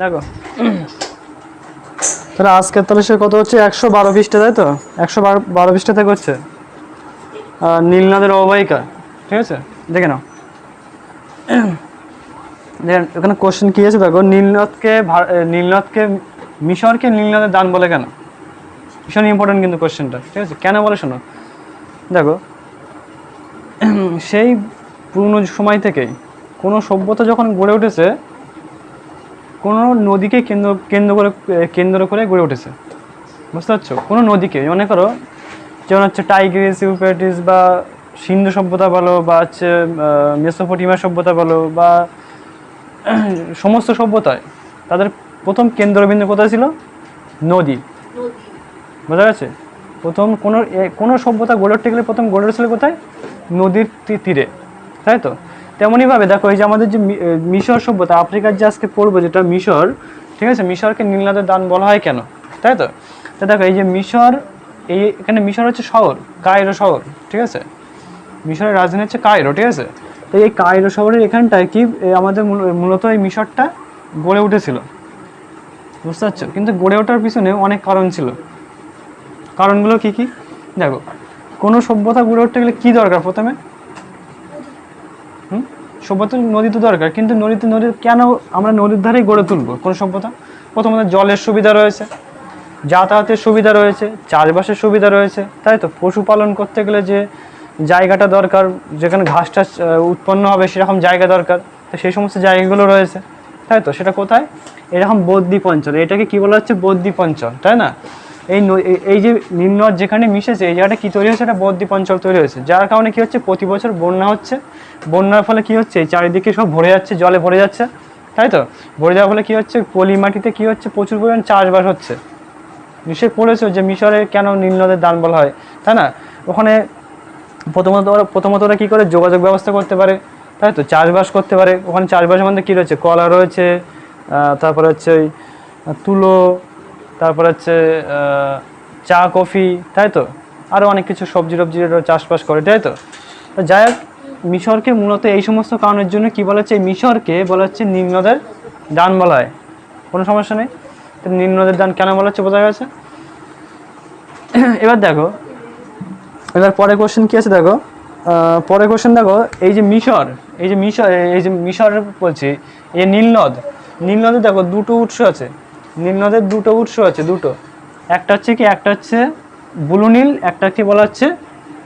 দেখো। তাহলে আজকের তাহলে সে কত হচ্ছে? একশো বারো পৃষ্ঠা তাই তো? একশো বারো বারো থেকে হচ্ছে। নীলনদের অববাহিকা। ঠিক আছে? দেখে নাও। দেখেন এখানে কোশ্চেন কি আছে? দেখো এ, নীলনদকে মিশরকে নীলনদের দান বলে কেন? ভীষণ ইম্পর্টেন্ট কিন্তু কোশ্চেনটা ঠিক আছে? কেন বলে শোনো? দেখো সেই পুরনো সময় থেকেই কোনো সভ্যতা যখন গড়ে উঠেছে কোনো নদীকে কেন্দ্র কেন্দ্র করে কেন্দ্র করে গড়ে উঠেছে। বুঝতে পারছ? কোনো নদীকে, মনে করো, যেমন হচ্ছে টাইগ্রিস ইউপ্রেটিস বা সিন্ধু সভ্যতা বলো বা হচ্ছে মেসোপটিমা সভ্যতা বলো বা সমস্ত সভ্যতায় তাদের প্রথম কেন্দ্রবিন্দু কোথায় ছিল? নদী। বোঝা গেছে? প্রথম কোনো কোনো সভ্যতা গড়ে উঠতে গেলে প্রথম গড়ে উঠেছিল কোথায়? নদীর তীরে। তাই তো? তেমনইভাবে দেখো এই যে আমাদের যে মিশর সভ্যতা, আফ্রিকার যে আজকে পড়ব যেটা মিশর, ঠিক আছে? মিশরকে নীলনদের দান বলা হয় কেন? তাই তো? তো দেখো, এই যে মিশর, এই এখানে মিশর হচ্ছে শহর, কায়রো শহর, ঠিক আছে? মিশরের রাজধানী হচ্ছে কায়রো, ঠিক আছে? তো এই কায়রো শহরের এখানটায় কি আমাদের মূল- মূলত এই মিশরটা গড়ে উঠেছিল। বুঝতে পারছ? কিন্তু গড়ে ওঠার পিছনে অনেক কারণ ছিল। কারণগুলো কি কি? দেখো, কোনো সভ্যতা গড়ে উঠতে গেলে কী দরকার প্রথমে? সভ্যতা নদী তো দরকার, কিন্তু নদীতে নদী কেন আমরা নদীর ধারেই গড়ে তুলবো? কোনো সভ্যতা? প্রথমত জলের সুবিধা রয়েছে, যাতায়াতের সুবিধা রয়েছে, চাষবাসের সুবিধা রয়েছে, তাই তো? পশুপালন করতে গেলে যে জায়গাটা দরকার, যেখানে ঘাস টাস উৎপন্ন হবে সেরকম জায়গা দরকার, তো সেই সমস্ত জায়গাগুলো রয়েছে, তাই তো? সেটা কোথায়? এরকম বদ্বীপ অঞ্চল, এটাকে কি বলা হচ্ছে? বদ্বীপ অঞ্চল, তাই না? এই এই- যে নিম্ন যেখানে মিশেছে, এই জায়গাটা কী তৈরি হয়েছে? এটা বদ্বীপ অঞ্চল তৈরি হয়েছে। যার কারণে কী হচ্ছে? প্রতি বছর বন্যা হচ্ছে। বন্যার ফলে কী হচ্ছে? চারিদিকে সব ভরে যাচ্ছে, জলে ভরে যাচ্ছে। তাই তো? ভরে যাওয়ার ফলে কী হচ্ছে? পলি মাটিতে কী হচ্ছে? প্রচুর পরিমাণ চাষবাস হচ্ছে। নিশ্চয়ই পড়েছো যে মিশরে কেন নিম্নদের দান বলা হয়, তাই না? ওখানে প্রথমত ওরা প্রথমত ওরা কী করে? যোগাযোগ ব্যবস্থা করতে পারে, তাই তো? চাষবাস করতে পারে। ওখানে চাষবাসের মধ্যে কী রয়েছে? কলা রয়েছে তারপরে হচ্ছে ওই তুলো তারপরে হচ্ছে চা, কফি, তাই তো? আরও অনেক কিছু সবজি টবজি চাষবাস করে, তাই তো? যাই হোক, মিশরকে মূলত এই সমস্ত কারণের জন্য কি বলা হচ্ছে, এই মিশরকে বলা হচ্ছে নিম্নদের দান বলা হয়। কোনো সমস্যা নেই? তো নিম্নদের দান কেন বলা হচ্ছে, বোঝা গেছে? এবার দেখো, এবার পরে কোশ্চেন কি আছে দেখো? পরে কোশ্চেন দেখো, এই যে মিশর, এই যে মিশর, এই যে মিশর বলছি, এই নীলনদ নীলনদে দেখো দুটো উৎস আছে। নীলনদের দুটো উৎস আছে, দুটো। একটা হচ্ছে কি, একটা হচ্ছে ব্লু নীল, একটাকে বলা হচ্ছে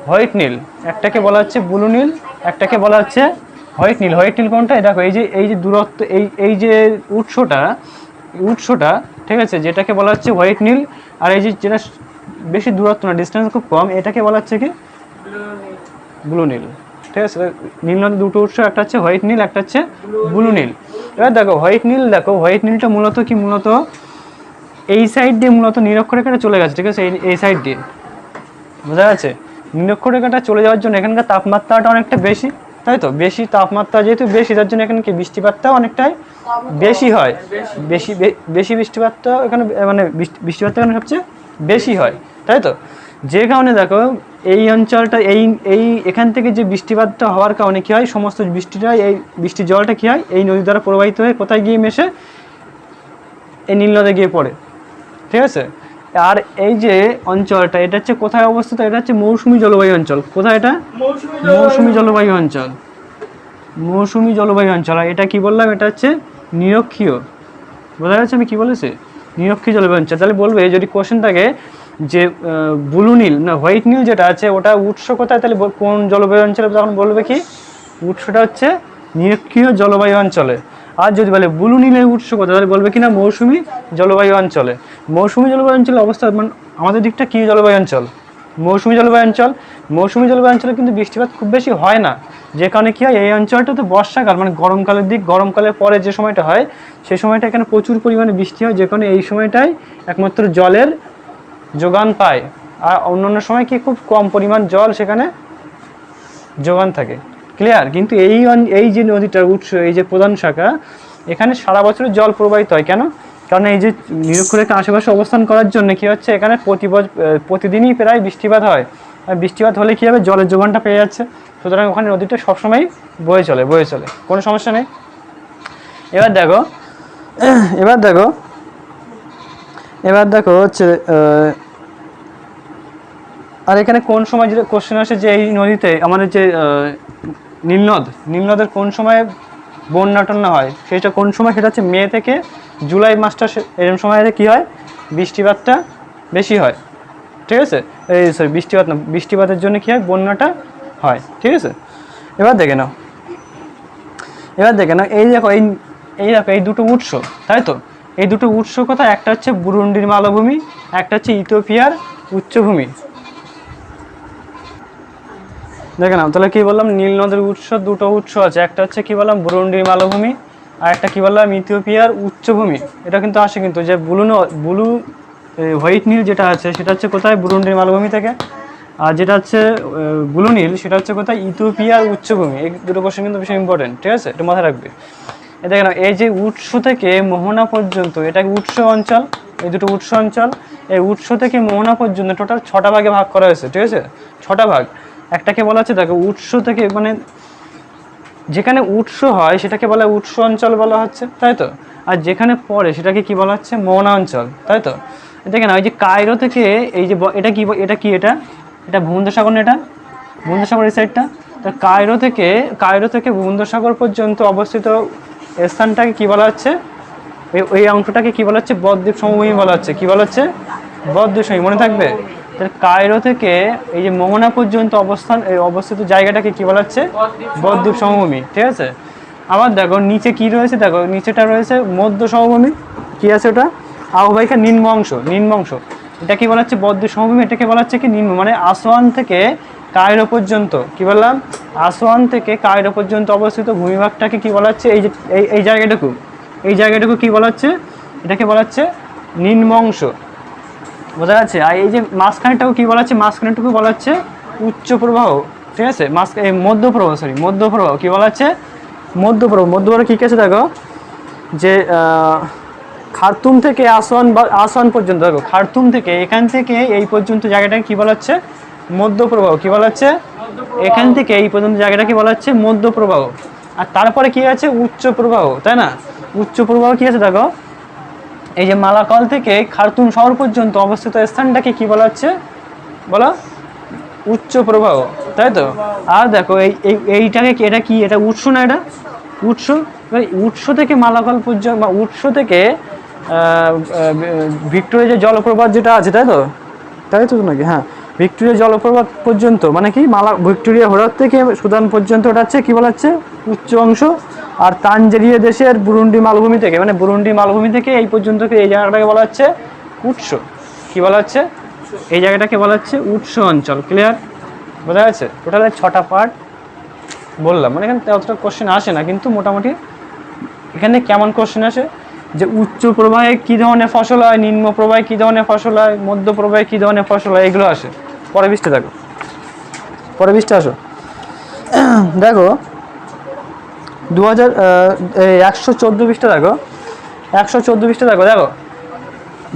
হোয়াইট নীল। একটাকে বলা হচ্ছে ব্লু নীল, একটাকে বলা হচ্ছে হোয়াইট নীল। হোয়াইট নীল কোনটা? দেখো, এই যে এই যে দূরত্ব, এই এই যে উৎসটা উৎসটা, ঠিক আছে, যেটাকে বলা হচ্ছে হোয়াইট নীল, আর এই যে যেটা বেশি দূরত্ব না, ডিস্টেন্স খুব কম, এটাকে বলা হচ্ছে কি? ব্লু নীল। ঠিক আছে নীল নদের দুটো উৎস, একটা হচ্ছে হোয়াইট নীল, একটা হচ্ছে ব্লু নীল। এবার দেখো, হোয়াইট নীল, দেখো, হোয়াইট নীলটা মূলত কি? মূলত এই সাইড দিয়ে মূলত নিরক্ষরেখাটা চলে গেছে, ঠিক আছে? এই এই সাইড দিয়ে। বোঝা যাচ্ছে নিরক্ষরেখাটা চলে যাওয়ার জন্য এখানকার তাপমাত্রাটা অনেকটা বেশি, তাই তো? বেশি তাপমাত্রা যেহেতু বেশি, তার জন্য এখানে কি বৃষ্টিপাতটাও অনেকটাই বেশি হয়। বেশি বেশি বৃষ্টিপাতটা এখানে মানে বৃষ্টি- বৃষ্টিপাতটা এখানে সবচেয়ে বেশি হয়, তাই তো? যে কারণে দেখো এই অঞ্চলটা এই এই এখান থেকে যে বৃষ্টিপাতটা হওয়ার কারণে কী হয় সমস্ত বৃষ্টিটা এই বৃষ্টির জলটা কী হয় এই নদী দ্বারা প্রবাহিত হয়ে কোথায় গিয়ে মেশে এই নীল নদে গিয়ে পড়ে। ঠিক আছে? আর এই যে অঞ্চলটা এটা হচ্ছে কোথায় অবস্থিত? এটা হচ্ছে মৌসুমী জলবায়ু অঞ্চল। কোথায় এটা? মৌসুমী জলবায়ু অঞ্চল। মৌসুমী জলবায়ু অঞ্চল। আর এটা কি বললাম? এটা হচ্ছে নিরক্ষীয়। বোঝা যাচ্ছে আমি কি বলেছি? নিরক্ষীয় জলবায়ু অঞ্চল। তাহলে বলবে যদি কোশ্চেন থাকে যে ব্লু নীল, না হোয়াইট নীল যেটা আছে, ওটা উৎস কোথায়? তাহলে কোন জলবায়ু অঞ্চলে তখন বলবে কি? উৎসটা হচ্ছে নিরক্ষীয় জলবায়ু অঞ্চলে। আর যদি বলে ব্লু নীলের উৎস কোথায়, তাহলে বলবে কি না মৌসুমী জলবায়ু অঞ্চলে। মৌসুমী জলবায়ু অঞ্চলে অবস্থা মানে আমাদের দিকটা কী জলবায়ু অঞ্চল? মৌসুমী জলবায়ু অঞ্চল। মৌসুমী জলবায়ু অঞ্চলে কিন্তু বৃষ্টিপাত খুব বেশি হয় না। যে কারণে কি হয়, এই অঞ্চলটা তো বর্ষাকাল মানে গরমকালের দিক, গরমকালের পরে যে সময়টা হয় সেই সময়টা এখানে প্রচুর পরিমাণে বৃষ্টি হয়। যে কারণে এই সময়টাই একমাত্র জলের যোগান পায়। আর অন্যান্য সময় কি খুব কম পরিমাণ জল সেখানে যোগান থাকে। ক্লিয়ার কিন্তু এই এই যে নদীটার উৎস, এই যে প্রধান শাখা, এখানে সারা বছর জল প্রবাহিত হয়। কেন? কারণ এই যে নিরক্ষরেখা আশেপাশে অবস্থান করার জন্য কি হচ্ছে? এখানে প্রতি প্রতিদিনই প্রায় বৃষ্টিপাত হয়। আর বৃষ্টিপাত হলে কী হবে? জলের যোগানটা পেয়ে যাচ্ছে। সুতরাং ওখানে নদীটা সবসময় বয়ে চলে বয়ে চলে। কোনো সমস্যা নেই? এবার দেখো এবার দেখো এবার দেখো হচ্ছে আর এখানে কোন সময় যেটা কোশ্চেন আসে যে এই নদীতে আমাদের যে নীলনদ নীলনদের কোন সময় বন্যা টন্যা হয়? সেটা কোন সময়? সেটা হচ্ছে মে থেকে জুলাই মাসটা এরকম সময় কি হয়? বৃষ্টিপাতটা বেশি হয়। ঠিক আছে? এই সরি বৃষ্টিপাত না, বৃষ্টিপাতের জন্য কী হয়? বন্যাটা হয়। ঠিক আছে? এবার দেখে নাও। এবার দেখে নাও। এই দেখো, এই এই দেখো, এই দুটো উৎস, তাই তো? এই দুটো উৎস কোথায়? একটা হচ্ছে বুরুন্ডির মালভূমি, একটা হচ্ছে ইথিওপিয়ার উচ্চভূমি। দেখে নাও, তাহলে কি বললাম? নীল নদের উৎস দুটো উৎস আছে। একটা হচ্ছে কি বললাম? বুরুন্ডির মালভূমি, আর একটা কি বললাম? ইথিওপিয়ার উচ্চভূমি। এটা কিন্তু আসে কিন্তু যে ব্লু ব্লু হোয়াইট নীল যেটা আছে, সেটা হচ্ছে কোথায়? বুরুন্ডির মালভূমি থেকে। আর যেটা হচ্ছে ব্লু নীল, সেটা হচ্ছে কোথায়? ইথিওপিয়ার উচ্চভূমি। এই দুটো কোশ্চেন কিন্তু ভীষণ ইম্পর্টেন্ট ঠিক আছে? এটা মাথায় রাখবে। এই দেখেন এই যে উৎস থেকে মোহনা পর্যন্ত, এটা উৎস অঞ্চল? এই দুটো উৎস অঞ্চল। এই উৎস থেকে মোহনা পর্যন্ত টোটাল ছটা ভাগে ভাগ করা হয়েছে, ঠিক আছে? ছটা ভাগ। একটাকে বলা হচ্ছে, দেখো, উৎস থেকে মানে যেখানে উৎস হয়, সেটাকে বলা হয় উৎস অঞ্চল বলা হচ্ছে, তাই তো? আর যেখানে পড়ে, সেটাকে কি বলা হচ্ছে? মোহনা অঞ্চল, তাই তো? দেখেন, ওই যে কায়রো থেকে এই যে এটা কি এটা কি এটা? এটা ভূমধ্যসাগর এটা? ভূমধ্যসাগর এই সাইডটা তো কায়রো থেকে কায়রো থেকে ভূমধ্যসাগর পর্যন্ত অবস্থিত স্থানটাকে কি বলা হচ্ছে? ওই অংশটাকে কি বলা হচ্ছে? বদ্বীপ সমভূমি বলা হচ্ছে। কি বলা হচ্ছে? বদ্বীপ সমভূমি মনে থাকবে? কায়রো থেকে এই যে মোহনা পর্যন্ত অবস্থান অবস্থিত জায়গাটাকে কি বলা হচ্ছে? বদ্বীপ সমভূমি, ঠিক আছে? আবার দেখো, নিচে কি রয়েছে? দেখো, নিচেটা রয়েছে মধ্য সমভূমি। কি আছে ওটা? আহ্বায়িকা নিম্ন অংশ নিম্ন অংশ এটা কি বলা হচ্ছে বদ্বীপ সমভূমি? এটাকে বলা হচ্ছে কি নিম্ন মানে আসোয়ান থেকে কায়রো পর্যন্ত। কি বললাম? আসোয়ান থেকে কায়রো পর্যন্ত অবস্থিত ভূমিভাগটাকে কি বলা হচ্ছে? এই যে, এই এই জায়গাটুকু। এই জায়গাটুকু কি বলা হচ্ছে? এটাকে বলা হচ্ছে নিম্ন অংশ বোঝা যাচ্ছে? আর এই যে মাঝখানেটাও কি বলা হচ্ছে? মাঝখানেটুকু বলা হচ্ছে উচ্চ প্রবাহ, ঠিক আছে? মাঝ এই মধ্যপ্রবাহ সরি মধ্যপ্রবাহ কি বলা হচ্ছে? মধ্যপ্রবাহ মধ্যপ্রবাহ কী কী আছে, দেখো? যে খার্তুম থেকে আসওয়ান বা, আসওয়ান পর্যন্ত, দেখো, খারতুম থেকে এখান থেকে এই পর্যন্ত জায়গাটাকে কী বলা হচ্ছে? মধ্যপ্রবাহ কী বলা হচ্ছে? এখান থেকে এই পর্যন্ত জায়গাটা কি বলা হচ্ছে? মধ্যপ্রবাহ আর তারপরে কি আছে? উচ্চ প্রবাহ, তাই না? উচ্চ প্রবাহ কি আছে, দেখো? এই যে মালাকল থেকে খার্তুম শহর পর্যন্ত অবস্থিত স্থানটাকে কি বলা হচ্ছে? বলো। উচ্চ প্রবাহ, তাই তো? আর দেখো, এই, এই- এইটাকে এটা কি, এটা উৎস না এটা? উৎস? উৎস থেকে মালাকল পর্যন্ত, বা উৎস থেকে ভিক্টোরিয়া যে জলপ্রপাত যেটা আছে, তাই তো? তাই তো নাকি? হ্যাঁ। ভিক্টোরিয়া জলপ্রপাত পর্যন্ত মানে কি? মালা, ভিক্টোরিয়া হ্রদ থেকে সুদান পর্যন্ত ওটা হচ্ছে কী বলা হচ্ছে? উচ্চ অংশ। আর তানজেরিয়া দেশের বুরুন্ডি মালভূমি থেকে মানে বুরুন্ডি মালভূমি থেকে এই পর্যন্ত এই জায়গাটাকে বলা হচ্ছে? উৎস। কি বলা হচ্ছে? এই জায়গাটাকে বলা হচ্ছে উৎস অঞ্চল। ক্লিয়ার বোঝা যাচ্ছে টোটাল ছটা পার্ট বললাম। মানে এখানে অতটা কোশ্চেন আসে না, কিন্তু মোটামুটি এখানে কেমন কোশ্চেন আসে? যে উচ্চ প্রবাহে কী ধরনের ফসল হয়, নিম্ন প্রবাহে কী ধরনের ফসল হয়, মধ্য প্রবাহে কী ধরনের ফসল হয়, এগুলো আসে। পরে বৃষ্টি দেখো। পরে বৃষ্টি আসো। দেখো দু হাজার একশো চোদ্দ পৃষ্ঠা দেখো। একশো চোদ্দ পৃষ্ঠা দেখো দেখো।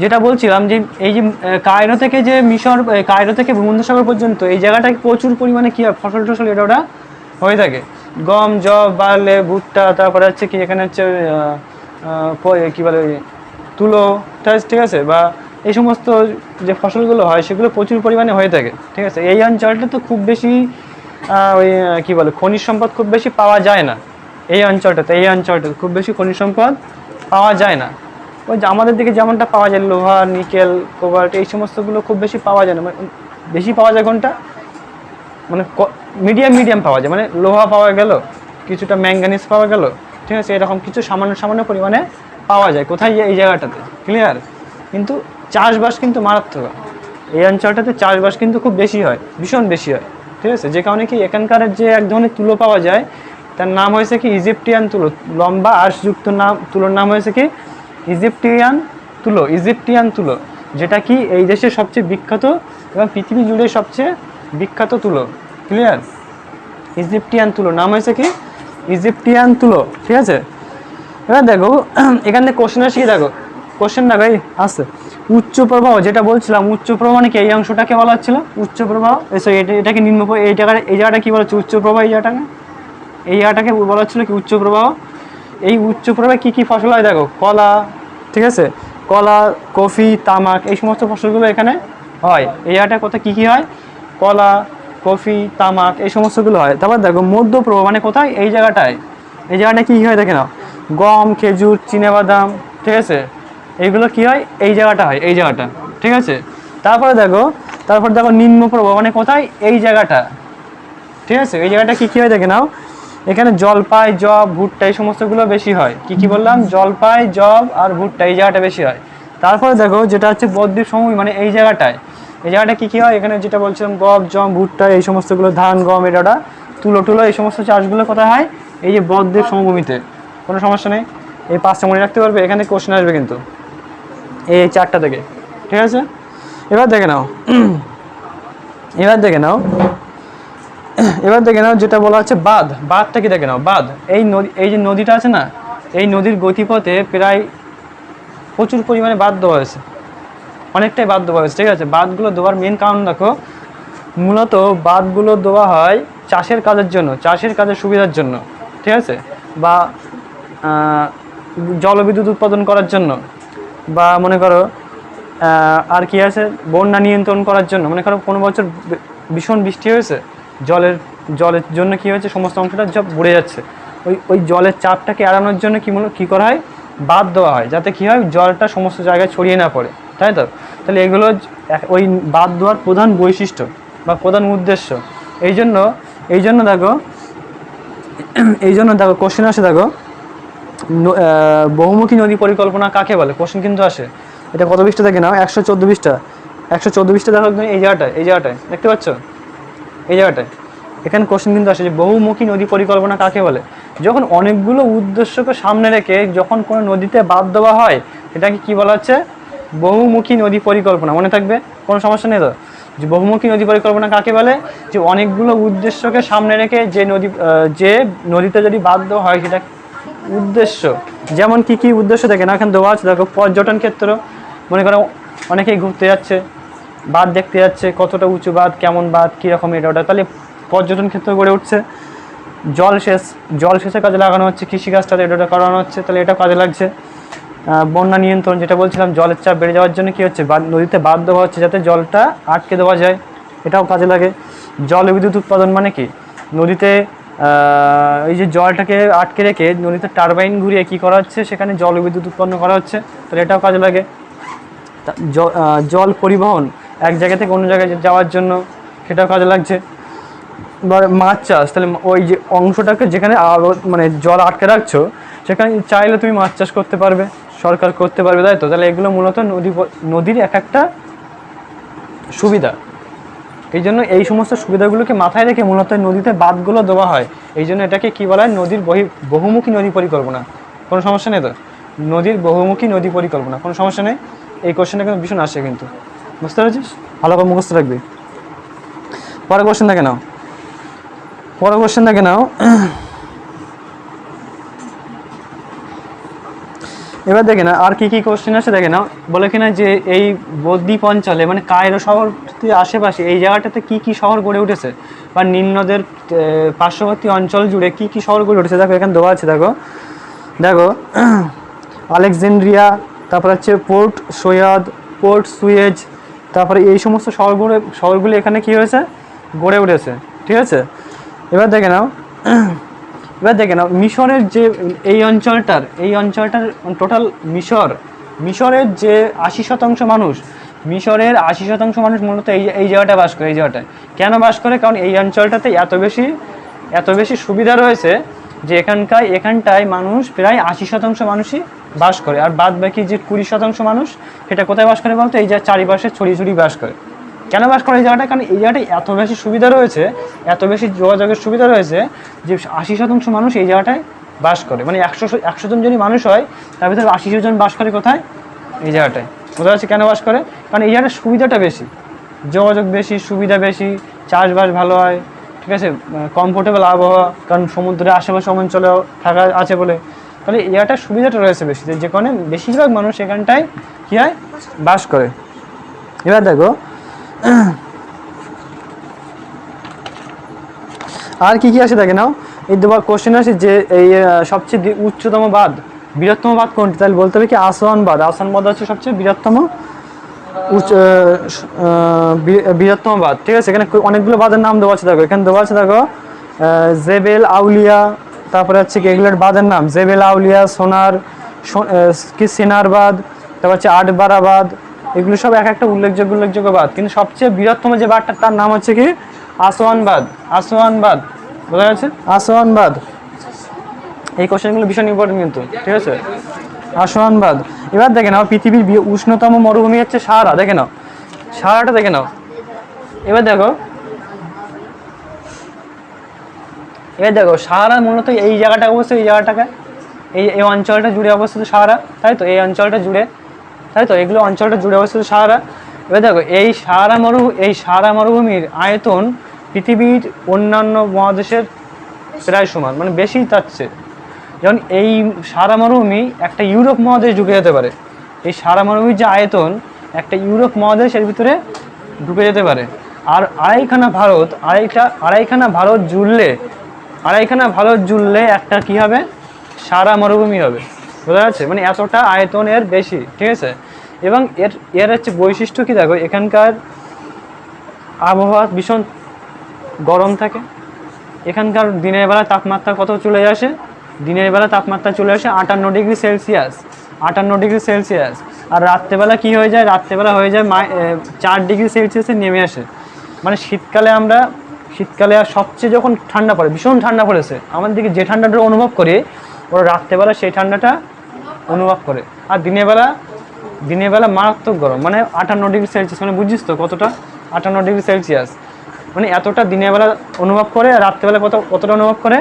যেটা বলছিলাম যে এই যে কায়রো থেকে যে মিশর কায়রো থেকে ভূমধ্যসাগর পর্যন্ত এই জায়গাটায় প্রচুর পরিমাণে কি হয়, ফসল টসল এটা ওটা হয়ে থাকে। গম, জব, বার্লে, ভুট্টা, তারপরে হচ্ছে কি, এখানে হচ্ছে কি বলে, তুলো, ঠিক আছে বা এই সমস্ত যে ফসলগুলো হয়, সেগুলো প্রচুর পরিমাণে হয়ে থাকে, ঠিক আছে? এই অঞ্চলটা তো খুব বেশি ওই কী বলে, খনিজ সম্পদ খুব বেশি পাওয়া যায় না। এই অঞ্চলটাতে এই অঞ্চলটাতে খুব বেশি খনিজ সম্পদ পাওয়া যায় না। ওই যে আমাদের দিকে যেমনটা পাওয়া যায়, লোহা, নিকেল, কোবাল্ট, এই সমস্তগুলো খুব বেশি পাওয়া যায় না। মানে বেশি পাওয়া যায় কোনটা? মানে মিডিয়াম মিডিয়াম পাওয়া যায়। মানে লোহা পাওয়া গেল, কিছুটা ম্যাঙ্গানিজ পাওয়া গেল, ঠিক আছে, এরকম কিছু সামান্য সামান্য পরিমাণে পাওয়া যায়। কোথায় এই জায়গাটাতে? ক্লিয়ার কিন্তু চাষবাস কিন্তু মারাত্মক। এই অঞ্চলটাতে চাষবাস কিন্তু খুব বেশি হয়, ভীষণ বেশি হয়, ঠিক আছে? যে কারণে কি এখানকার যে এক ধরনের তুলো পাওয়া যায় তার নাম হয়েছে কি? ইজিপ্টিয়ান তুলো। লম্বা আর্শযুক্ত নাম, তুলোর নাম হয়েছে কি? ইজিপ্টিয়ান তুলো ইজিপ্টিয়ান তুলো, যেটা কি এই দেশের সবচেয়ে বিখ্যাত এবং পৃথিবী জুড়ে সবচেয়ে বিখ্যাত তুলো। ক্লিয়ার ইজিপ্টিয়ান তুলো, নাম হয়েছে কি? ইজিপ্টিয়ান তুলো, ঠিক আছে? এবার দেখো, এখান কোশ্চেন আসি কি? দেখো কোশ্চেন দেখো এই আসছে উচ্চ প্রবাহ, যেটা বলছিলাম, উচ্চ প্রবাহ মানে কি? এই অংশটাকে বলা হচ্ছিল। উচ্চ প্রবাহ এটাকে নিম্ন এই জায়গাটা এই জায়গাটা কি বলা হচ্ছে উচ্চ প্রবাহ এই জায়গাটাকে? এই জায়গাটাকে বলা হচ্ছিল কি উচ্চ প্রবাহ? এই উচ্চ প্রভাবে কী কী ফসল হয় দেখো, কলা, ঠিক আছে? কলা, কফি, তামাক, এই সমস্ত ফসলগুলো এখানে হয়। এই জায়গাটা কোথায় কী কী হয়? কলা, কফি, তামাক, এই সমস্তগুলো হয়। তারপর দেখো মধ্যপ্রভা মানে কোথায়? এই জায়গাটায়। এই জায়গাটা কী কী হয় দেখে নাও। গম, খেজুর, চিনেবাদাম, ঠিক আছে? এইগুলো কি হয়? এই জায়গাটা হয়, এই জায়গাটা, ঠিক আছে? তারপরে দেখো, তারপর দেখো নিম্ন প্রভা মানে কোথায়? এই জায়গাটা, ঠিক আছে? এই জায়গাটা কী কী হয় দেখে নাও। এখানে জলপাই, জব, ভুট্টা এই সমস্তগুলো বেশি হয়। কি কি বললাম? জলপাই, জব আর ভুট্টা এই জায়গাটা বেশি হয়। তারপরে দেখো যেটা হচ্ছে বদ্বীপ সমভূমি মানে এই জায়গাটায়। এই জায়গাটা কি কি হয়? এখানে যেটা বলছিলাম গম জম, ভুট্টা এই সমস্তগুলো, ধান, গম এটা তুলো, টুলো এই সমস্ত চাষগুলো কোথায় হয়? এই যে বদ্বীপ সমভূমিতে কোনো সমস্যা নেই? এই পাঁচটা মনে রাখতে পারবে? এখানে কোশ্চেন আসবে কিন্তু। এই চারটা থেকে। ঠিক আছে? এবার দেখে নাও। এবার দেখে নাও। এবার দেখে নাও যেটা বলা হচ্ছে বাঁধ। বাঁধটা কি দেখে নাও? বাঁধ। এই নদী এই যে নদীটা আছে না, এই নদীর গতিপথে প্রায় প্রচুর পরিমাণে বাঁধ দেওয়া হয়েছে। অনেকটাই বাঁধ দেওয়া হয়েছে, ঠিক আছে? বাঁধগুলো দেওয়ার মেন কারণ দেখো, মূলত বাঁধগুলো দেওয়া হয় চাষের কাজের জন্য, চাষের কাজের সুবিধার জন্য, ঠিক আছে? বা জলবিদ্যুৎ উৎপাদন করার জন্য, বা মনে করো আর কি আছে? বন্যা নিয়ন্ত্রণ করার জন্য। মনে করো কোনো বছর ভীষণ বৃষ্টি হয়েছে জলের জলের জন্য কি হয়েছে? সমস্ত অংশটা সব বুড়ে যাচ্ছে। ওই ওই জলের চাপটাকে এড়ানোর জন্য কি মূল কী করা হয়? বাদ দেওয়া হয়, যাতে কি হয়, জলটা সমস্ত জায়গায় ছড়িয়ে না পড়ে। তাই তো? তাহলে এগুলো ওই বাদ দেওয়ার প্রধান বৈশিষ্ট্য বা প্রধান উদ্দেশ্য। এই জন্য এই জন্য দেখো, এই জন্য দেখো কোশ্চেন আসে দেখো বহুমুখী নদী পরিকল্পনা কাকে বলে? কোশ্চেন কিন্তু আসে। এটা কত বিশটা দেখে নাও? একশো চোদ্দ বিশটা একশো চোদ্দ বিশটা দেখো এই জায়গাটায় এই জায়গাটায়। দেখতে পাচ্ছ? এই জায়গাটায়। এখানে কোশ্চেন কিন্তু আসে যে বহুমুখী নদী পরিকল্পনা কাকে বলে? যখন অনেকগুলো উদ্দেশ্যকে সামনে রেখে যখন কোনো নদীতে বাদ দেওয়া হয়, এটাকে কি বলা হচ্ছে? বহুমুখী নদী পরিকল্পনা। মনে থাকবে? কোনো সমস্যা নেই তো? যে বহুমুখী নদী পরিকল্পনা কাকে বলে? যে অনেকগুলো উদ্দেশ্যকে সামনে রেখে যে নদী যে নদীতে যদি বাদ দেওয়া হয়, সেটা উদ্দেশ্য। যেমন কি কি উদ্দেশ্য দেখে না, এখানে দেওয়া আছে। দেখো, পর্যটন ক্ষেত্র। মনে করো, অনেকেই ঘুরতে যাচ্ছে। বাঁধ দেখতে যাচ্ছে, কতটা উঁচু বাঁধ, কেমন বাঁধ কীরকম এটা, ওটা তাহলে পর্যটন ক্ষেত্র গড়ে উঠছে। জলসেচ জলসেচের কাজে লাগানো হচ্ছে, কৃষিকাজটাতে এটা ওটা করানো হচ্ছে, তাহলে এটা কাজে লাগছে। বন্যা নিয়ন্ত্রণ যেটা বলছিলাম, জলের চাপ বেড়ে যাওয়ার জন্য কী হচ্ছে নদীতে বাঁধ দেওয়া হচ্ছে যাতে জলটা আটকে দেওয়া যায়, এটাও কাজে লাগে। জলবিদ্যুৎ উৎপাদন মানে কি? নদীতে এই যে জলটাকে আটকে রেখে নদীতে টারবাইন ঘুরিয়ে কী করা হচ্ছে, সেখানে জলবিদ্যুৎ উৎপন্ন করা হচ্ছে, তাহলে এটাও কাজে লাগে। জল পরিবহন এক জায়গা থেকে অন্য জায়গায় যাওয়ার জন্য সেটাও কাজে লাগছে। এবার মাছ চাষ, তাহলে ওই যে অংশটাকে যেখানে আরও মানে জল আটকে রাখছো, সেখানে চাইলে তুমি মাছ চাষ করতে পারবে, সরকার করতে পারবে, তাই তো? তাহলে এগুলো মূলত নদী, নদীর এক একটা সুবিধা। এই জন্য এই সমস্ত সুবিধাগুলোকে মাথায় রেখে মূলত নদীতে বাঁধগুলো দেওয়া হয়। এই জন্য এটাকে কী বলা হয়? নদীর বহি, বহুমুখী নদী পরিকল্পনা। কোনো সমস্যা নেই তো? নদীর বহুমুখী নদী পরিকল্পনা। কোনো সমস্যা নেই? এই কোশ্চেনটা কিন্তু ভীষণ আসে কিন্তু। বুঝতে পেরেছিস? ভালো করে মুখস্থ রাখবি। পরে কোশ্চেন দেখে নাও। পরের কোশ্চেন দেখে নাও। এবার দেখে না আর কি কি কোশ্চেন আছে দেখে নাও। বলে কিনা যে এই বদ্বীপ অঞ্চলে মানে কায়রো শহর আশেপাশে, এই জায়গাটাতে কি কি শহর গড়ে উঠেছে? বা নিম্নদের পার্শ্ববর্তী অঞ্চল জুড়ে কি কি শহর গড়ে উঠেছে? দেখো, এখানে দেওয়া আছে, দেখো। দেখো আলেকজেন্ড্রিয়া তারপর হচ্ছে পোর্ট সৈয়দ, পোর্ট সুয়েজ তারপরে এই সমস্ত শহরগুলো, শহরগুলি এখানে কি হয়েছে? গড়ে উঠেছে। ঠিক আছে? এবার দেখে নাও। এবার দেখে নাও, মিশরের যে এই অঞ্চলটার এই অঞ্চলটার টোটাল মিশর, মিশরের যে আশি শতাংশ মানুষ, মিশরের আশি শতাংশ মানুষ মূলত এই এই জায়গাটায় বাস করে, এই জায়গাটায়। কেন বাস করে? কারণ এই অঞ্চলটাতে এত বেশি এত বেশি সুবিধা রয়েছে যে এখানকার এখানটায় মানুষ প্রায় আশি শতাংশ মানুষই বাস করে। আর বাদ বাকি যে কুড়ি শতাংশ মানুষ, সেটা কোথায় বাস করে বলতো? এই যে চারিপাশে ছড়িয়ে ছড়িয়ে বাস করে। কেন বাস করে এই জায়গাটা? কারণ এই জায়গাটায় এত বেশি সুবিধা রয়েছে, এত বেশি যোগাযোগের সুবিধা রয়েছে যে আশি শতাংশ মানুষ এই জায়গাটায় বাস করে। মানে একশো একশো জন যদি মানুষ হয়, তার ভিতরে আশি জন বাস করে কোথায়? এই জায়গাটায়। বোঝা যাচ্ছে কেন বাস করে? কারণ এই জায়গাটার সুবিধাটা বেশি। যোগাযোগ বেশি, সুবিধা বেশি, চাষবাস ভালো হয়, ঠিক আছে? কমফোর্টেবল আবহাওয়া, কারণ সমুদ্রের আশেপাশে অঞ্চলেও থাকা আছে বলে। তাহলে জায়গাটার সুবিধাটা রয়েছে বেশি, যে বেশিরভাগ মানুষ এখানটায় কী হয়? বাস করে। এবার দেখো, আর কি কি আছে দেখে নাও? এই দুবার কোশ্চেন আছে যে এই সবচেয়ে উচ্চতম বাদ বৃহত্তম বাদ কোনটি? তাহলে বলতে হবে কি আসওয়ান বাদ আসওয়ান বাদ হচ্ছে সবচেয়ে বৃহত্তম, উচ্চ বৃহত্তম বাদ ঠিক আছে? এখানে অনেকগুলো বাদের নাম দেওয়া আছে, দেখো। এখানে দেওয়া আছে, দেখো জেবেল, আউলিয়া তারপরে হচ্ছে কি এগুলোর বাদের নাম, জেবেল আউলিয়া, সোনার কি সিনার বাদ, তারপর হচ্ছে আটবারা বাদ, এগুলো সব এক একটা উল্লেখযোগ্য উল্লেখযোগ্য বাদ। কিন্তু সবচেয়ে বৃহত্তম যে বাদটা তার নাম হচ্ছে কি? আসওয়ান বাদ। আসওয়ান বাদ। বোঝা যাচ্ছে আসওয়ান বাদ। এই কোশ্চেনগুলো ভীষণ ইম্পর্টেন্ট কিন্তু, ঠিক আছে? আসমানবাদ এবার দেখে নাও, পৃথিবীর উষ্ণতম মরুভূমি হচ্ছে সাহারা, দেখে নাও। সাহারাটা দেখে নাও। এবার দেখো এবার দেখো, সাহারা মূলত এই জায়গাটা অবশ্যই এই জায়গাটাকে, এই এই অঞ্চলটা জুড়ে অবস্থিত সাহারা, তাই তো? এই অঞ্চলটা জুড়ে, তাই তো? এগুলো অঞ্চলটা জুড়ে অবস্থিত সাহারা। এবার দেখো, এই সাহারা মরু, এই সাহারা মরুভূমির আয়তন পৃথিবীর অন্যান্য মহাদেশের প্রায় সমান মানে বেশি তার চেয়ে যেমন এই সারা মরুভূমি একটা ইউরোপ মহাদেশ ঢুকে যেতে পারে। এই সারা মরুভূমির যে আয়তন, একটা ইউরোপ মহাদেশের ভিতরে ঢুকে যেতে পারে। আর আড়াইখানা ভারত, আড়াইটা, আড়াইখানা ভারত জুড়লে আড়াইখানা ভালো জুললে একটা কি হবে? সারা মরুভূমি হবে। বোঝা যাচ্ছে? মানে এতটা আয়তন এর বেশি, ঠিক আছে? এবং এর এর হচ্ছে বৈশিষ্ট্য কি দেখো? এখানকার আবহাওয়া ভীষণ গরম থাকে। এখানকার দিনের বেলা তাপমাত্রা কত চলে আসে? দিনের বেলা তাপমাত্রা চলে আসে আটান্ন ডিগ্রি সেলসিয়াস, আটান্ন ডিগ্রি সেলসিয়াস। আর রাত্রেবেলা কি হয়ে যায়? রাত্রেবেলা হয়ে যায় চার ডিগ্রি সেলসিয়াসে নেমে আসে। মানে শীতকালে আমরা শীতকালে আর সবচেয়ে যখন ঠান্ডা পড়ে, ভীষণ ঠান্ডা পড়েছে আমাদের দিকে যে ঠান্ডাটা অনুভব করে, ওরা রাত্রেবেলা সেই ঠান্ডাটা অনুভব করে। আর দিনের বেলা দিনের বেলা মারাত্মক গরম মানে আটান্ন ডিগ্রি সেলসিয়াস মানে বুঝিস তো কতটা? আটান্ন ডিগ্রি সেলসিয়াস। মানে এতটা দিনের বেলা অনুভব করে রাত্রেবেলা কত, কতটা অনুভব করে?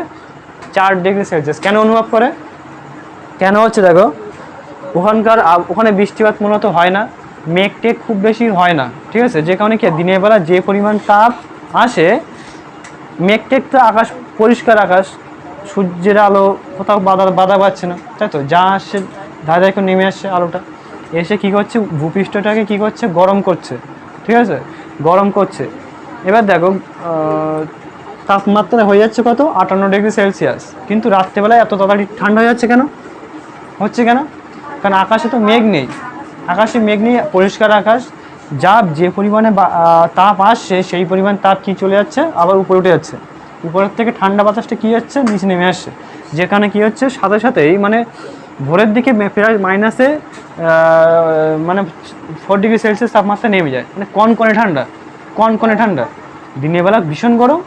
চার ডিগ্রি সেলসিয়াস। কেন অনুভব করে? কেন হচ্ছে দেখো, ওখানকার ওখানে বৃষ্টিপাত মূলত হয় না মেঘ টেঘ খুব বেশি হয় না, ঠিক আছে? যে কারণে কি দিনের বেলা যে পরিমাণ তাপ আসে মেঘ টেঘ তো আকাশ, পরিষ্কার আকাশ। সূর্যের আলো কোথাও বাধা বাধা পাচ্ছে না, তাই তো? যা আসছে, ধারে ধারে নেমে আসছে আলোটা। এসে কি করছে? ভূপৃষ্ঠটাকে কি করছে? গরম করছে। ঠিক আছে? গরম করছে। এবার দেখো তাপমাত্রা হয়ে যাচ্ছে কত? আটান্ন ডিগ্রি সেলসিয়াস। কিন্তু রাত্রেবেলায় এত তাড়াতাড়ি ঠান্ডা হয়ে যাচ্ছে কেন? হচ্ছে কেন? কারণ আকাশে তো মেঘ নেই। আকাশে মেঘ নেই, পরিষ্কার আকাশ। যা যে পরিমাণে তাপ আসছে, সেই পরিমাণ তাপ কি চলে যাচ্ছে? আবার উপরে উঠে যাচ্ছে। উপরের থেকে ঠান্ডা বাতাসটা কী যাচ্ছে নিচে নেমে আসছে। যেখানে কি হচ্ছে? সাথে সাথেই মানে ভোরের দিকে প্রায় মাইনাসে মানে ফোর ডিগ্রি সেলসিয়াস তাপমাত্রা নেমে যায়। মানে কনকনে ঠান্ডা কনকনে ঠান্ডা। দিনের বেলা ভীষণ গরম,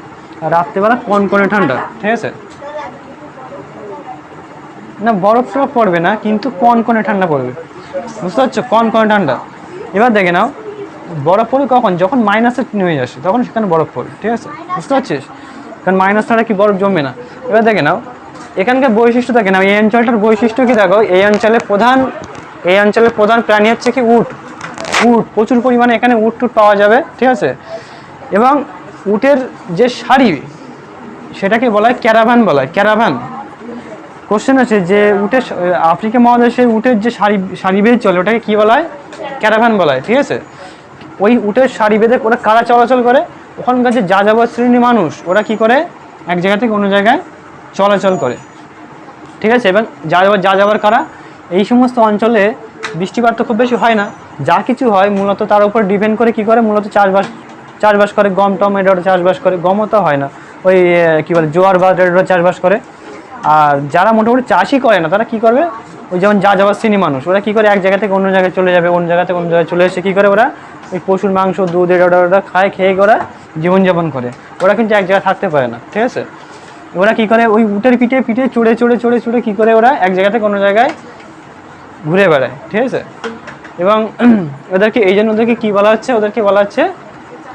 আর রাত্রেবেলা কনকনে ঠান্ডা। ঠিক আছে? না, বরফ টরফ পড়বে না, কিন্তু কনকনে ঠান্ডা পড়বে। বুঝতে পারছ? কনকনে ঠান্ডা। এবার দেখে নাও। বরফ পড়বে কখন? যখন মাইনাসে নেমে আসে, তখন সেখানে বরফ পড়ে, ঠিক আছে? বুঝতে পারছিস? কারণ মাইনাস ছাড়া কি বরফ জমবে না? এবার দেখে নাও, এখানকার বৈশিষ্ট্য দেখে নাও, এই অঞ্চলটার বৈশিষ্ট্য কি দেখো? এই অঞ্চলের প্রধান, এই অঞ্চলের প্রধান প্রাণী হচ্ছে কি উট। উট, প্রচুর পরিমাণে এখানে উট টুট পাওয়া যাবে, ঠিক আছে? এবং উটের যে শাড়ি সেটাকে বলা হয় ক্যারাভান বলা হয় ক্যারাভান কোশ্চেন আছে যে উটের আফ্রিকা মহাদেশে উটের যে শাড়ি শাড়ি বেঁধে চলে, ওটাকে কী বলা হয়? ক্যারাভান বলা হয়, ঠিক আছে? ওই উটের সারি বেঁধে ওরা কারা চলাচল করে? ওখানকার যে যাযাবর শ্রেণির মানুষ, ওরা কি করে? এক জায়গা থেকে অন্য জায়গায় চলাচল করে। ঠিক আছে? এবং যা যাবার যা যাবার কারা? এই সমস্ত অঞ্চলে বৃষ্টিপাত তো খুব বেশি হয় না। যা কিছু হয়, মূলত তার উপর ডিপেন্ড করে কি করে? মূলত চাষবাস চাষবাস করে গম, টম এটা চাষবাস করে। গমও তো হয় না। ওই কি বলে, জোয়ার বা এটা চাষবাস করে। আর যারা মোটামুটি চাষই করে না, তারা কি করবে? ওই যেমন যা যাওয়ার শ্রেণি মানুষ, ওরা কি করে? এক জায়গা থেকে অন্য জায়গায় চলে যাবে, অন্য জায়গা থেকে অন্য জায়গায় চলে এসে কি করে ওরা ওই পশুর মাংস দুধ এটা ওটা ওটা খায় খেয়ে ওরা জীবনযাপন করে। ওরা কিন্তু এক জায়গায় থাকতে পারে না ঠিক আছে? ওরা কি করে? ওই উটের পিঠে পিঠে চড়ে চড়ে চড়ে চড়ে কি করে ওরা এক জায়গা থেকে অন্য জায়গায় ঘুরে বেড়ায় ঠিক আছে? এবং ওদেরকে এই জন্য ওদেরকে কী বলা হচ্ছে? ওদেরকে বলা হচ্ছে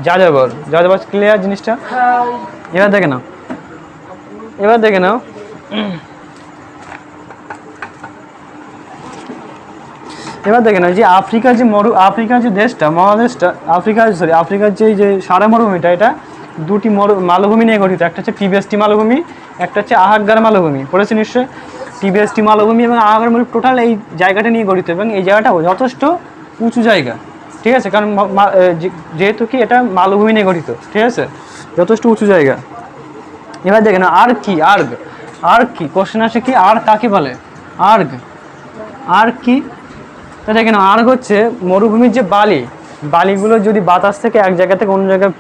যাযাবর। যাযাবর ক্লিয়ার জিনিসটা? এবার দেখে নাও। এবার দেখে নাও। এবার দেখে নাও যে আফ্রিকার যে মরু আফ্রিকার যে দেশটা, মহাদেশটা, আফ্রিকা সরি আফ্রিকার যে যে সারা মরুভূমিটা, এটা দুটি মরু, মালভূমি নিয়ে গঠিত। একটা হচ্ছে টিবিএসটি মালভূমি, একটা হচ্ছে আহাগ্গার মালভূমি। পড়েছে নিশ্চয়ই? টিবিএসটি মালভূমি এবং আহাগ্গার মালভূমি টোটাল এই জায়গাটা নিয়ে গঠিত এবং এই জায়গাটা যথেষ্ট উঁচু জায়গা। ঠিক আছে? কারণ যেহেতু কি এটা মালভূমি নিয়ে গঠিত। ঠিক আছে? যথেষ্ট উঁচু জায়গা। এবার দেখে না আর কি আর্গ আর কি? কোশ্চেন আসে কি, আর কাকে বলে? আর্গ আর কি? তা দেখে না আর্গ হচ্ছে মরুভূমির যে বালি, বালিগুলো যদি বাতাস থেকে এক জায়গা থেকে অন্য জায়গায়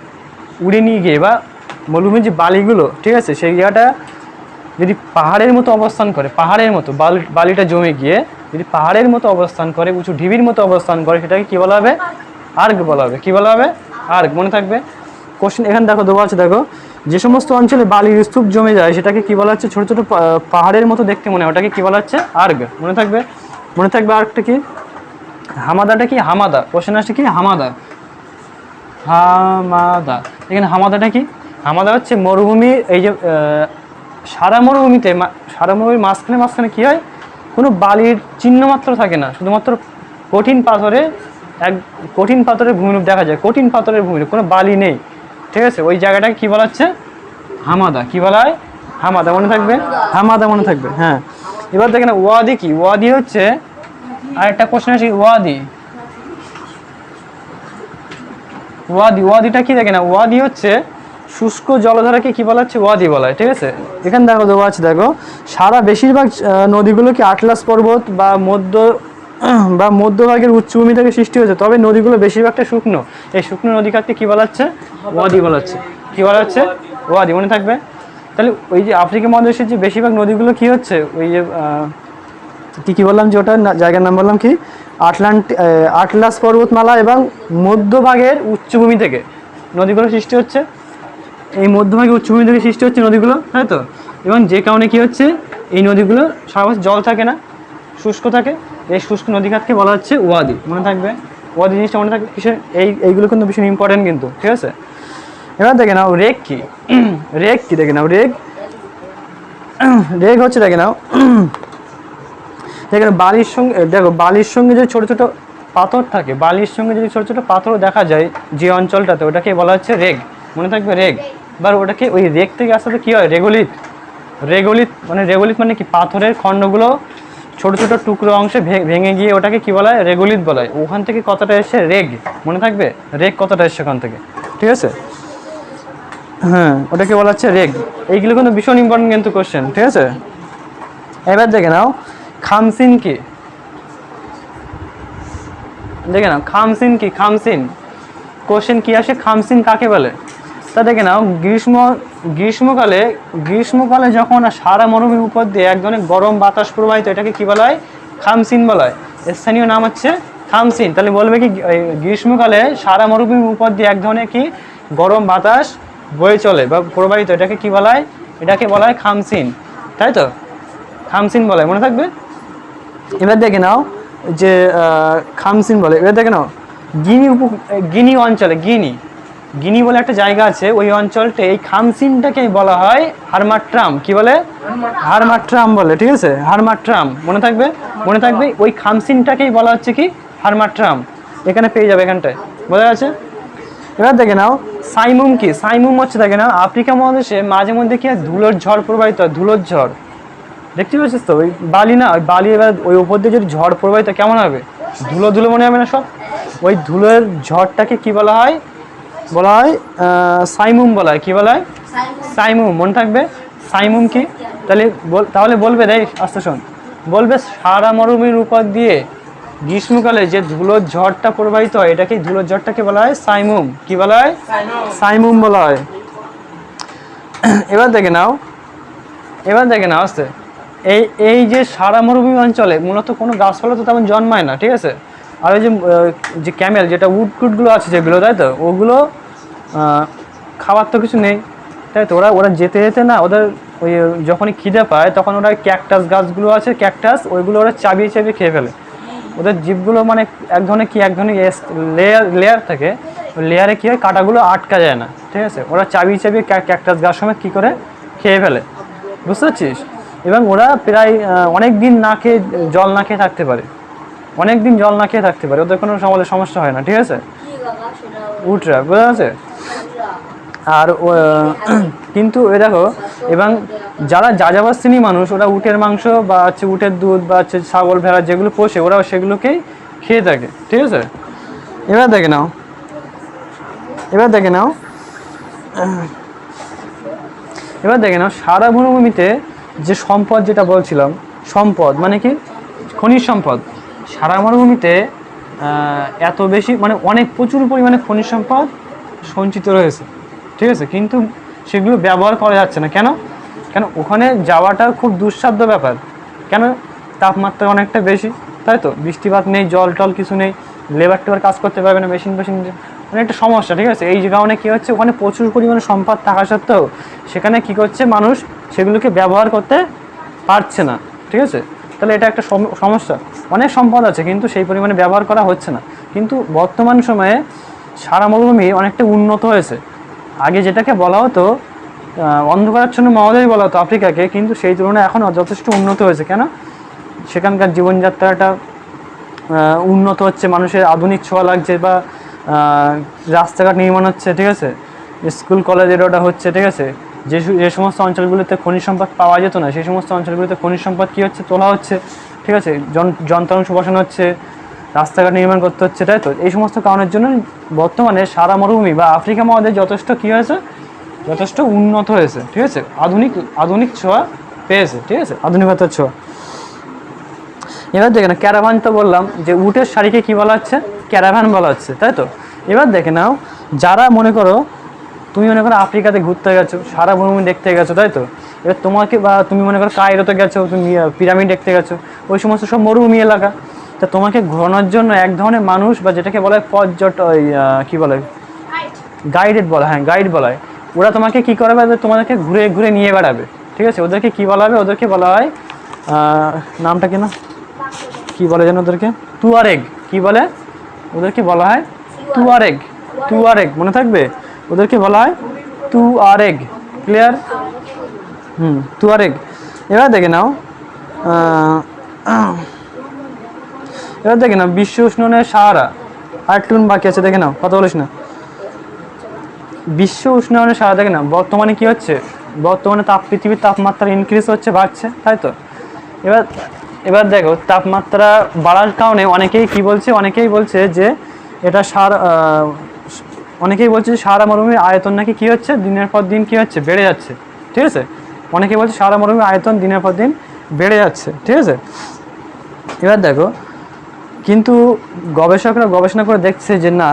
উড়ে নিয়ে গিয়ে বা মরুভূমির যে বালিগুলো, ঠিক আছে, সেই জায়গাটা যদি পাহাড়ের মতো অবস্থান করে, পাহাড়ের মতো, বালি, বালিটা জমে গিয়ে যদি পাহাড়ের মতো অবস্থান করে, উঁচু ঢিবির মতো অবস্থান করে, সেটাকে কী বলা হবে? আর্গ বলা হবে। কী বলা হবে? আর্গ মনে থাকবে? কোশ্চেন এখানে দেখো, দেওয়া আছে, দেখো, যে সমস্ত অঞ্চলে বালির স্তূপ জমে যায়, সেটাকে কী বলা হচ্ছে? ছোটো ছোটো পাহাড়ের মতো দেখতে মনে হয়, ওটাকে কী বলা হচ্ছে? আর্গ মনে থাকবে? মনে থাকবে আর্গটা কি? হামাদাটা কি? হামাদা। কোশ্চেন আসছে কি? হামাদা। হামাদা। এখানে হামাদাটা কি? হামাদা হচ্ছে মরুভূমি, এই যে সারা মরুভূমিতে সারা মরুভূমির মাঝখানে মাঝখানে কি হয়? কোনো বালির চিহ্ন মাত্র থাকে না। শুধুমাত্র কঠিন পাথরে এক, কঠিন পাথরের ভূমিরূপ দেখা যায়। কঠিন পাথরের ভূমিরূপ, কোনো বালি নেই। ঠিক আছে? ওই জায়গাটাকে কী বলা হচ্ছে? হামাদা। কী বলা হয়? হামাদা। মনে থাকবে? হামাদা মনে থাকবে। হ্যাঁ। এবার দেখেন, ওয়াদি কি? ওয়াদি হচ্ছে আরেকটা কোশ্চেন আছে ওয়াদি। ওয়াদি, ওয়াদিটা কি দেখে না, ওয়াদি হচ্ছে শুষ্ক জলধারাকে কি বলা হচ্ছে? ওয়াদি বলা হয়, ঠিক আছে? এখানে দেখো, দেওয়া আছে, দেখো, সারা বেশিরভাগ নদীগুলো কি আটলাস পর্বত বা মধ্য, বা মধ্যভাগের উচ্চভূমি থেকে সৃষ্টি হয়েছে, তবে নদীগুলো বেশিরভাগটা শুকনো। এই শুকনো নদী কি বলা হচ্ছে? ওয়াদি বলা হচ্ছে। কি বলা হচ্ছে? ওয়াদি, মনে থাকবে? তাহলে ওই যে আফ্রিকা মহাদেশের যে বেশিরভাগ নদীগুলো কি হচ্ছে? ওই যে কি কি বললাম যে ওটা? জায়গার নাম বললাম কি? আটলান্ট আটলাস পর্বতমালা এবং মধ্যভাগের উচ্চভূমি থেকে। নদীগুলো সৃষ্টি হচ্ছে। এই মধ্যভাগে উচ্চভূমি থেকে সৃষ্টি হচ্ছে নদীগুলো, তাই তো? এবং যে কারণে কি হচ্ছে? এই নদীগুলো সারা বছর জল থাকে না, শুষ্ক থাকে। এই শুষ্ক নদীঘাটকে বলা হচ্ছে ওয়াদি মনে থাকবে? ওয়াদি জিনিসটা মনে থাকবে? কিসের? এই, এইগুলো কিন্তু ভীষণ ইম্পর্টেন্ট কিন্তু, ঠিক আছে? এবার দেখে নাও, রেগ কি? রেগ কি? দেখে নাও, রেগ। রেগ হচ্ছে, দেখে নাও। দেখেন বালির সঙ্গে দেখো, বালির সঙ্গে যে ছোটো ছোটো পাথর থাকে, বালির সঙ্গে যদি ছোটো ছোটো পাথর দেখা যায় যে অঞ্চলটাতে, ওটাকে বলা হচ্ছে রেগ, মনে থাকবে রেগ। বা ওটাকে ওই রেগ থেকে আসতে কি হয়? রেগলিত। রেগলিত মানে রেগলিত মানে কি? পাথরের খণ্ডগুলো ছোট ছোট টুকরো অংশে ভেঙে গিয়ে ওটাকে কি বলা হয়? রেগলিত বলা হয়। ওখান থেকে কতটা এসে রেগ। মনে থাকবে? রেগ কতটা এসছে ওখান থেকে? ঠিক আছে? হ্যাঁ ওটাকে বলা হচ্ছে রেগ। এইগুলো কিন্তু ভীষণ ইম্পর্টেন্ট কিন্তু কোশ্চেন ঠিক আছে? এবার দেখে নাও। খামসিন কি? দেখে নাও, খামসিন কি? খামসিন। কোশ্চেন কি আসে? খামসিন কাকে বলে? তা দেখে নাও, গ্রীষ্ম, গ্রীষ্মকালে গ্রীষ্মকালে যখন সারা মরুভূমির উপর দিয়ে এক ধরনের গরম বাতাস প্রবাহিত, এটাকে কি বলা হয়? খামসিন বলা হয়। স্থানীয় নাম হচ্ছে খামসিন। তাহলে বলবে কি গ্রীষ্মকালে সারা মরুভূমির উপর দিয়ে এক ধরনের কি? গরম বাতাস বয়ে চলে বা প্রবাহিত, এটাকে কি বলা হয়? এটাকে বলা হয় খামসিন। তাই তো? খামসিন বলে মনে থাকবে? এবার দেখে নাও যে খামসিন বলে। এবার দেখে নাও, গিনি উপ, গিনি অঞ্চলে, গিনি গিনি বলে একটা জায়গা আছে, ওই অঞ্চলটা এই খামসিনটাকে বলা হয় হারমাট্রাম। কি বলে? হারমাট্রাম বলে, ঠিক আছে? হারমাট্রাম, মনে থাকবে? মনে থাকবে, ওই খামসিনটাকেই বলা হচ্ছে কি? হারমাট্রাম। এখানে পেয়ে যাবে এখানটায়। বোঝা যাচ্ছে এবার দেখে নাও, সাইমুম কি? সাইমুম হচ্ছে, দেখে নাও, আফ্রিকা মহাদেশে মাঝে মধ্যে কি ধুলোর ঝড় প্রবাহিত হয়, ধুলোর ঝড়। দেখতে পাচ্ছিস তো? ওই বালি না ওই বালি এবার ওই উপর দিয়ে যদি ঝড় হয়, কেমন হবে? ধুলো ধুলো মনে হবে না সব? ওই ধুলোর ঝড়টাকে কি বলা হয়? বলা হয় সাইমুম বলা হয়। কী বলা হয়? সাইমুম। মনে থাকবে? সাইমুম কি? তাহলে তাহলে বলবে দেখ আস্তে শোন। বলবে সারা মরুভূমির উপর দিয়ে গ্রীষ্মকালে যে ধুলোর ঝড়টা প্রবাহিত হয় এটাকে ধুলোর ঝড়টাকে বলা হয় সাইমুম। কি বলা হয়? সাইমুম বলা হয়। এবার দেখে নাও। এবার দেখে নাও আস্তে। এই এই যে সারা মরুভূমি অঞ্চলে মূলত কোনো গাছপালা তো তেমন জন্মায় না, ঠিক আছে? আর ওই যে যে ক্যামেল যেটা উড টুডগুলো আছে যেগুলো, তাই তো? ওগুলো খাবার তো কিছু নেই, তাই তো? ওরা ওরা যেতে যেতে না, ওদের ওই, যখনই খিদে পায়, তখন ওরা ক্যাকটাস গাছগুলো আছে ক্যাকটাস ওইগুলো ওরা চাবিয়ে চাবিয়ে খেয়ে ফেলে। ওদের জীবগুলো মানে এক ধরনের কি, এক ধরনের লেয়ার লেয়ার থাকে। লেয়ারে কী হয়, কাঁটাগুলো আটকা যায় না, ঠিক আছে? ওরা চাবিয়ে চাবিয়ে ক্যাকটাস গাছ সময় কী করে? খেয়ে ফেলে। বুঝতে পারছিস? এবং ওরা প্রায় অনেক দিন না খেয়ে, জল না খেয়ে থাকতে পারে। অনেক দিন জল না খেয়ে থাকতে পারে। ওদের কোনো আমাদের সমস্যা হয় না, ঠিক আছে? উটরা বোঝা আছে আর কিন্তু এ দেখো, এবং যারা যাযাবর শ্রেণি মানুষ, ওরা উটের মাংস বা হচ্ছে উটের দুধ বা হচ্ছে ছাগল, ভেড়া যেগুলো পোষে ওরা সেগুলোকেই খেয়ে থাকে, ঠিক আছে? এবার দেখে নাও। এবার দেখে নাও। এবার দেখে নাও, সারা মরুভূমিতে যে সম্পদ যেটা বলছিলাম, সম্পদ মানে কি? খনিজ সম্পদ। সারা মরুভূমিতে এত বেশি মানে অনেক প্রচুর পরিমাণে খনিজ সম্পদ সঞ্চিত রয়েছে। ঠিক আছে? কিন্তু সেগুলো ব্যবহার করা যাচ্ছে না। কেন? কেন? ওখানে যাওয়াটা খুব দুঃসাধ্য ব্যাপার। কেন? তাপমাত্রা অনেকটা বেশি, তাই তো? বৃষ্টিপাত নেই, জল টল কিছু নেই লেবার টেবার কাজ করতে পারবে না মেশিন মেশিন মানে একটা সমস্যা, ঠিক আছে? এই যে কারণে কী হচ্ছে, ওখানে প্রচুর পরিমাণে সম্পদ থাকা সত্ত্বেও সেখানে কী করছে মানুষ, সেগুলোকে ব্যবহার করতে পারছে না, ঠিক আছে? তাহলে এটা একটা সমস্যা। অনেক সম্পদ আছে, কিন্তু সেই পরিমাণে ব্যবহার করা হচ্ছে না। কিন্তু বর্তমান সময়ে সারা মরুভূমি অনেকটা উন্নত হয়েছে। আগে যেটাকে বলা হতো অন্ধকারাচ্ছন্ন মহোদয় বলা হতো আফ্রিকাকে, কিন্তু সেই তুলনায় এখন যথেষ্ট উন্নত হয়েছে। কেন? সেখানকার জীবনযাত্রাটা উন্নত হচ্ছে, মানুষের আধুনিক ছোঁয়া লাগছে বা রাস্তাঘাট নির্মাণ হচ্ছে, ঠিক আছে? স্কুল কলেজের ওটা হচ্ছে, ঠিক আছে? যে যে সমস্ত অঞ্চলগুলিতে খনিজ সম্পদ পাওয়া যেত না, সেই সমস্ত অঞ্চলগুলিতে খনিজ সম্পদ কী হচ্ছে? তোলা হচ্ছে, ঠিক আছে? যন্ত্রাংশ বসানো হচ্ছে, রাস্তাঘাট নির্মাণ করতে হচ্ছে, তাই তো? এই সমস্ত কারণের জন্য বর্তমানে সারা মরুভূমি বা আফ্রিকা মহাদেশ যথেষ্ট কী হয়েছে? যথেষ্ট উন্নত হয়েছে, ঠিক আছে? আধুনিক আধুনিক ছোঁয়া পেয়েছে, ঠিক আছে? আধুনিকতার ছোঁয়া। এবার দেখে না ক্যারাভান তো বললাম যে উটের শাড়িকে কি বলা হচ্ছে? ক্যারাভান বলা হচ্ছে তাই তো? এবার দেখে নাও যারা মনে করো তুমি মনে করো আফ্রিকাতে ঘুরতে গেছো সারা মরুভূমি দেখতে গেছো তাই তো? এবার তোমাকে বা তুমি মনে করো কায়রোতে গেছো তুমি পিরামিড দেখতে গেছো ওই সমস্ত সব মরুভূমি এলাকা। তা তোমাকে ঘোরানোর জন্য এক ধরনের মানুষ বা যেটাকে বলা হয় পর্যট কি বলে? গাইডেড বলা হ্যাঁ গাইড বলা হয়। ওরা তোমাকে কি করবে? তোমাদেরকে ঘুরে ঘুরে নিয়ে বেড়াবে ঠিক আছে? ওদেরকে কী বলা হবে? ওদেরকে বলা হয় নামটা কি না? কি বলে যেন ওদেরকে? তুয়ারেগ। কি বলে? ওদেরকে বলা হয় তুয়ারেগ। তুয়ারেগ। মনে থাকবে? ওদেরকে বলা হয় তুয়ারেগ। Clear hmm, তুয়ারেগ। এবার দেখে নাও এবার দেখে নাও, বিশ্ব উষ্ণনের সাহারা। আর টুন বাকি আছে, দেখে নাও, কথা বলিস না। বিশ্ব উষ্ণায়নের সারা দেখে না বর্তমানে কি হচ্ছে? বর্তমানে তাপ, পৃথিবীর তাপমাত্রা ইনক্রিজ হচ্ছে, বাড়ছে, তাই তো? এবার এবার দেখো, তাপমাত্রা বাড়ার কারণে অনেকেই কি বলছে? অনেকেই বলছে যে এটা সার অনেকেই বলছে যে সারা মরুভূমির আয়তন নাকি কি হচ্ছে? দিনের পর দিন কি হচ্ছে? বেড়ে যাচ্ছে। ঠিক আছে? অনেকেই বলছে সারা মরুভূমির আয়তন দিনের পর দিন বেড়ে যাচ্ছে। ঠিক আছে? এবার দেখো, কিন্তু গবেষকরা গবেষণা করে দেখছে যে না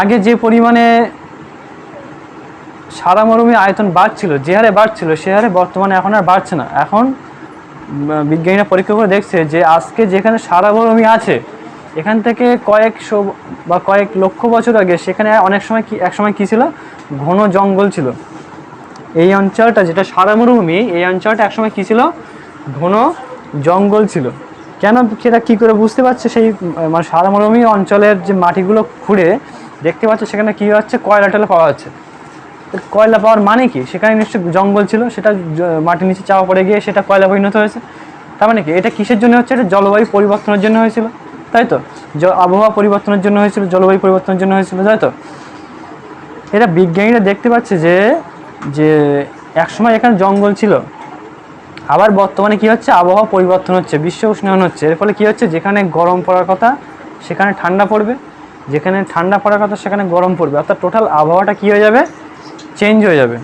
আগে যে পরিমাণে সারা মরুভূমি আয়তন বাড়ছিল, যে হারে বাড়ছিল, সে হারে বর্তমানে এখন আর বাড়ছে না। এখন বিজ্ঞানীরা পরীক্ষা করে দেখছে যে আজকে যেখানে সারা মরুভূমি আছে, এখান থেকে কয়েকশো বা কয়েক লক্ষ বছর আগে সেখানে অনেক সময় কি এক সময় কী ছিল? ঘন জঙ্গল ছিল। এই অঞ্চলটা যেটা সারা মরুভূমি এই অঞ্চলটা একসময় কী ছিল? ঘন জঙ্গল ছিল। কেন সেটা কী করে বুঝতে পারছে সেই মানে সারা মরুভূমি অঞ্চলের যে মাটিগুলো খুঁড়ে, দেখতে পাচ্ছে সেখানে কী হচ্ছে? কয়লা টয়লা পাওয়া যাচ্ছে। কয়লা পাওয়ার মানে কি? সেখানে নিশ্চয়ই জঙ্গল ছিল, সেটা মাটির নিচে চাপা পড়ে গিয়ে সেটা কয়লা পরিণত হয়েছে। তার মানে কি? এটা কিসের জন্য হচ্ছে? এটা জলবায়ু পরিবর্তনের জন্য হয়েছিল। তাই তো? আবহাওয়া পরিবর্তনের জন্য হয়েছিল, জলবায়ু পরিবর্তনের জন্য হয়েছিল, তাই তো? এটা বিজ্ঞানীরা দেখতে পাচ্ছে যে যে একসময় এখানে জঙ্গল ছিল। আবার বর্তমানে কি হচ্ছে? আবহাওয়া পরিবর্তন হচ্ছে, বিশ্ব উষ্ণায়ন হচ্ছে। এর ফলে কি হচ্ছে? যেখানে গরম পড়ার কথা, সেখানে ঠান্ডা পড়বে। যেখানে ঠান্ডা পড়ার কথা, সেখানে গরম পড়বে। অর্থাৎ টোটাল আবহাওয়াটা কি হয়ে যাবে? চেঞ্জ হয়ে যাবে।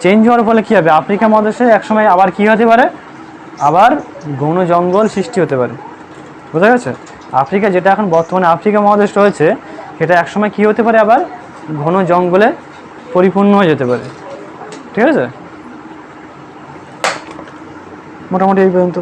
চেঞ্জ হওয়ার ফলে কী হবে? আফ্রিকা মহাদেশে একসময় আবার কি হতে পারে? আবার ঘন জঙ্গল সৃষ্টি হতে পারে। বোঝা গেছে? আফ্রিকা যেটা এখন বর্তমানে আফ্রিকা মহাদেশ রয়েছে, সেটা একসময় কী হতে পারে আবার? ঘন জঙ্গলে পরিপূর্ণ হয়ে যেতে পারে। ঠিক আছে? মোটামুটি এই পর্যন্ত।